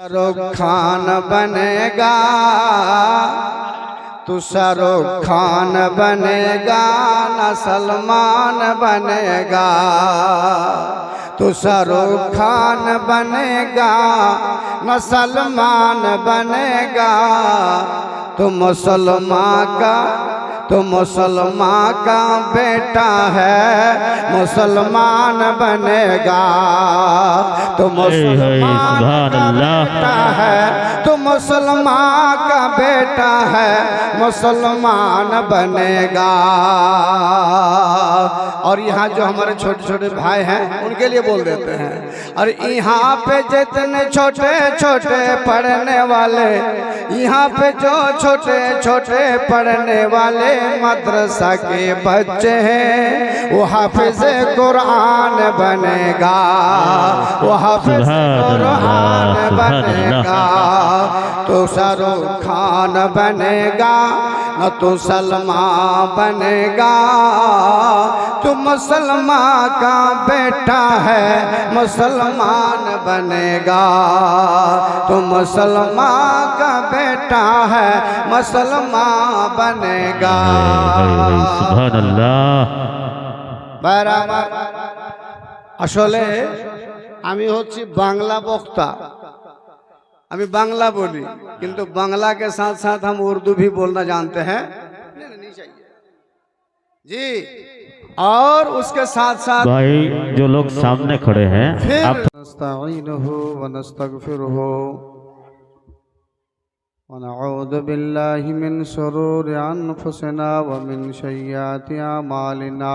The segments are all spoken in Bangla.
سرو خان بنے گا تو سرو خان بنے گا نہ سلمان بنے گا تو سرو خان بنے گا نہ سلمان بنے گا تو مسلمان کا تو مسلمان کا بیٹا ہے مسلمان بنے گا تو مسلمان بیٹا ہے تو مسلمان کا بیٹا ہے مسلمان بنے گا۔ اور یہاں جو ہمارے چھوٹے چھوٹے بھائی ہیں ان کے لیے بول دیتے ہیں۔ اور یہاں پہ جتنے چھوٹے چھوٹے پڑھنے والے یہاں پہ جو چھوٹے چھوٹے پڑھنے والے مدرسہ کے بچے ہیں وہ حافظ قرآن بنے گا۔ وہ حافظ قرآن बनेगा तो शाहरुख खान बनेगा न तो सलमान बनेगा तू मुसलमान का बेटा है मुसलमान बनेगा तू मुसलमान का बेटा है मुसलमान बनेगा সুবহান আল্লাহ ভাইরা আমার আসলে আমি হচ্ছি বাংলা বক্তা ہمیں بنگلہ بولی کنتو بنگلہ کے ساتھ ساتھ ہم اردو بھی بولنا جانتے ہیں۔ جی اور اس کے ساتھ ساتھ بھائی جو لوگ سامنے کھڑے ہیں نستعینہو و نستغفرہو و نعود باللہ من شرور انفسنا أنفسنا من سيئات أعمالنا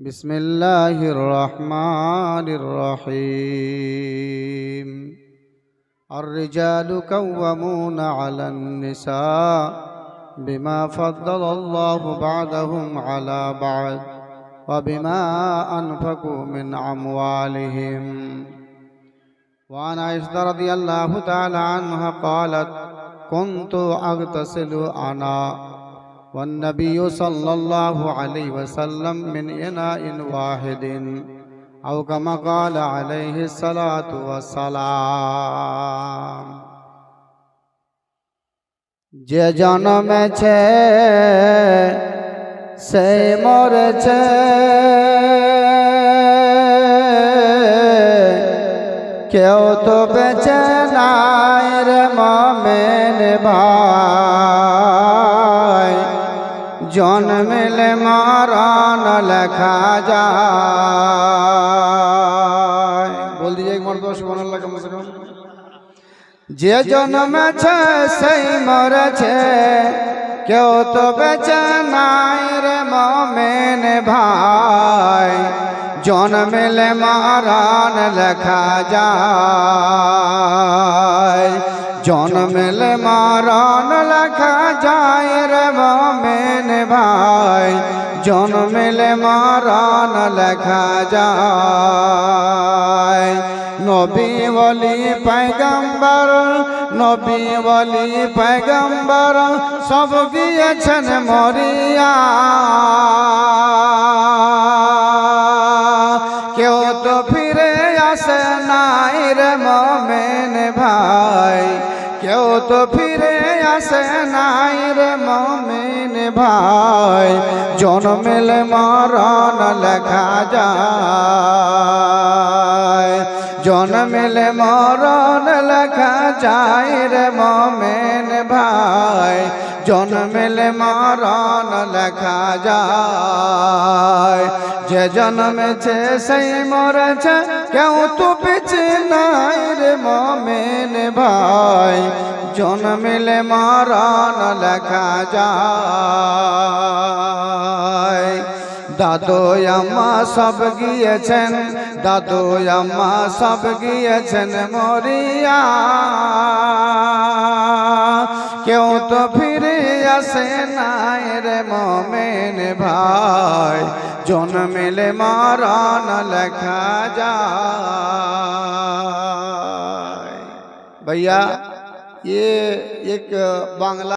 بسم الله الرحمن الرحيم الرجال قوامون على النساء بما فضل الله بعضهم على بعض وبما أنفقوا من أموالهم وعن عائشة رضي الله تعالى عنها قالت كنت أغتسل أنا والنبي صلى الله عليه وسلم من إناء واحد أو كما قال عليه الصلاة والسلام যে জন্মেছে সেই মরেছে কেউ তো বেঁচে নাই রে মমেন ভাই জন্মেলে মারান লেখা যায়। বলতে যাই মন সুবহানাল্লাহ কমসে কম যে জন্মেছে সেই মরেছে, কেউ তো বেঁচে নাই রে মমেন ভাই। জন্মেলে মারান লেখা যায়। জন্মেলে মারান লেখা যায়। জন্মেলে মারান লেখা যায়। নবী বলি পয়গম্বর, নবী বলি পয়গম্বর সব গিয়েছেন মরিয়া। কেউ তো ফিরে আসে নাই রে মমেন ভাই। কেউ তো ফিরে আসে নাই রে মমেন ভাই জন্মেলে মরণ লেখা যায়। জন্মেলে মরণ লেখা যায় রে মমেন ভাই জন্মেলে মরণ লেখা যায়। যে জন্মেছে সেই মরেছে। কেউ তো পিছে নাই রে মমেন ভাই। জন্মেলে মরণ লেখা যায়। দাদু আম্মা সব গিয়েছেন, দাদু আম্মা সব গিয়েছেন, মরিয়া। কেউ তো ফিরে نائ مین بھائی جون ملے مارا نہ لکھا جائے۔ بھائیہ یہ ایک بانگلہ